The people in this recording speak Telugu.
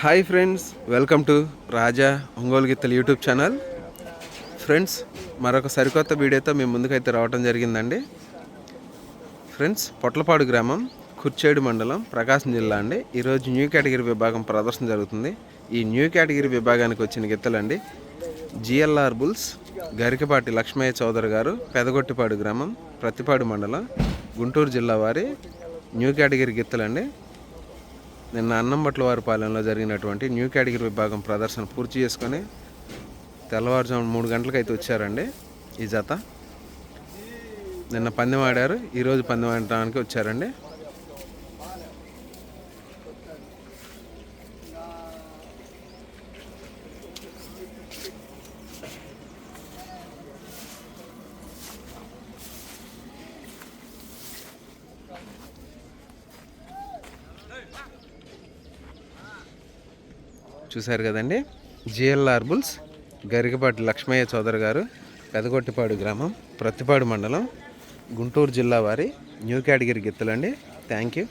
Hi friends welcome to Raja Ongole గిత్తలు యూట్యూబ్ ఛానల్. ఫ్రెండ్స్ మరొక సరికొత్త వీడియోతో మేము ముందుకైతే రావడం జరిగిందండి. ఫ్రెండ్స్ పొట్లపాడు గ్రామం కుర్చేడు మండలం ప్రకాశం జిల్లా అండి. ఈరోజు న్యూ కేటగిరీ విభాగం ప్రదర్శన జరుగుతుంది. ఈ న్యూ కేటగిరీ విభాగానికి వచ్చిన గిత్తలండి జిఎల్ఆర్ బుల్స్ గరికపాటి లక్ష్మయ్య చౌదరి గారు పెదగొట్టిపాడు గ్రామం ప్రతిపాడు మండలం గుంటూరు జిల్లా వారి న్యూ కేటగిరీ గిత్తలండి. నిన్న అన్నంబట్ల వారి పాలెంలో జరిగినటువంటి న్యూ కేటగిరీ విభాగం ప్రదర్శన పూర్తి చేసుకొని తెల్లవారుజాము మూడు గంటలకైతే వచ్చారండి ఈ జత. నిన్న పందెం ఆడారు ఈరోజు పందెం ఆడటానికి వచ్చారండి. చూశారు కదండి. జిఎల్ఆర్ బుల్స్ గరికపాటి లక్ష్మయ్య చౌదరి గారు పెదగొట్టిపాడు గ్రామం ప్రత్తిపాడు మండలం గుంటూరు జిల్లా వారి న్యూ కేటగిరీ గిత్తలండి. Thank you.